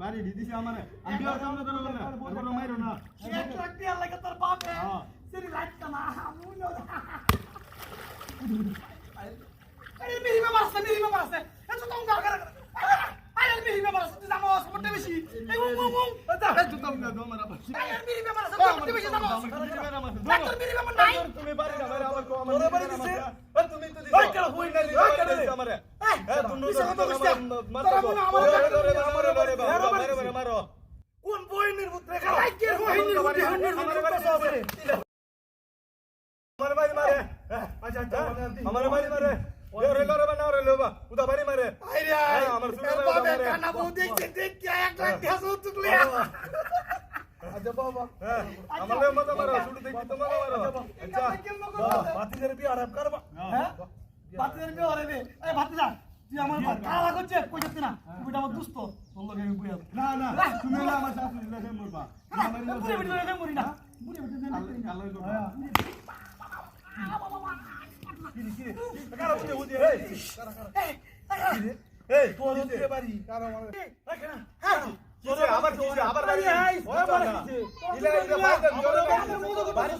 বাড়ি দিদিছে আমারে। আমি বিয়ার সামনে ধরে বলে কোনো মাইরো না। এক লাখ টাকা লাগে তোর বাপে। সেরি লাইট কানা? আরে মেরি মা মারছে মেরি মা মারছে এত তো গাল গাল আরে মেরি মা মারছে তুই জানো সমতে বেশি। এই মুং মুং মুং এই জুতা মুখে দাও বাসি আরে মেরি মা মারছে সমতে বেশি জানো ডাক্তার মেরি মা নাই। তুমি বাড়ি না মারে আমার কো আমার বাড়ি দিছে? তুমি তো ওই কেন হই না ওই কেন? আমারে? হ্যাঁ মনে কোন বইনের পুত্রে আই কে বুদ্ধি বাড়ি কত হবে আমার বাড়ি মারে আচ্ছা আচ্ছা আমার বাড়ি মারে ওরে করে বানা ওরে লোবা উদা বাড়ি মারে আইরে হ্যাঁ, আমার শুনে এর দাও, বাপে আমারে। কানা বউ দেখছে দেখছে এক লাখ টাকা জোর আচ্ছা বাবা হ্যাঁ মত মারো শুধু দেখি তোমার মারো আচ্ছা বাতিদের বিয়ে আরাম করবা হ্যাঁ বাতিদার বিয়ে হরে এই বাতিদা তুই আমার কালা করছে কই যাচ্ছে না তুই আমার দুস্থ তোর লগে আমি বুয়া না না তুমি না আমার শাশুড়ি লাগে মরবা বুড়ি বুড়ি লগে মরি না বুড়ি বুড়ি লগে মরি না আল্লাহ গো কারা বুঝে বুঝে এই এই এই তোর হতে পারি কারা মানে কিসে আবার কিসে আবার বাড়ি ওই বাড়ি ইলা ইলা বাড়ি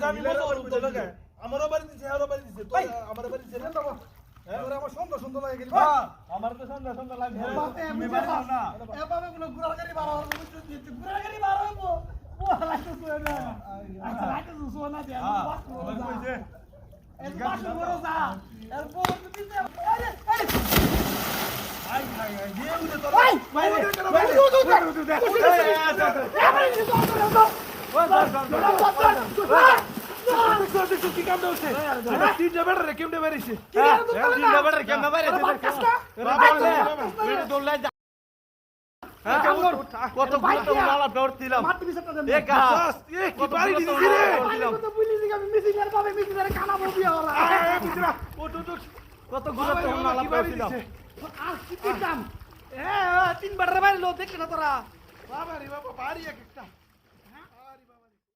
আমারে করব তো লাগে আমারও বাড়ি দিছে আরও বাড়ি দিছে তোর বাড়ি দিছে না বাবা তোর আমার সুন্দর সুন্দর লাগে গেলি হ্যাঁ আমার তো না গুড়ার গাড়ি দিতে গুড়ার গাড়ি ও না আচ্ছা দে হ্যাঁ বাস বাস যা এর বড় দিতে আই আই আই দিয়ে উঠে ভাই ভাই ভাই দু কি কাম দেছে তিনটা বেড়ে রে কেমনে বেরিয়েছে তিনটা বাড়ি কেমন বাইরে এটা দৌড়লে কত কত নালা দৌড় দিলাম মাটি বিছাটা দেন এ কাহা এ কি বাড়ি দিছিস রে তো পুলিশ আমি মিসিং এর পাবে মিসিং এর কানা ববি ওরা ওট ওট ওট কত ঘুরে তো নালা দৌড় আর কি দিতাম এ তিনবার রে বাইরে লো না তোরা বাবা রে বাবা বাড়ি একটা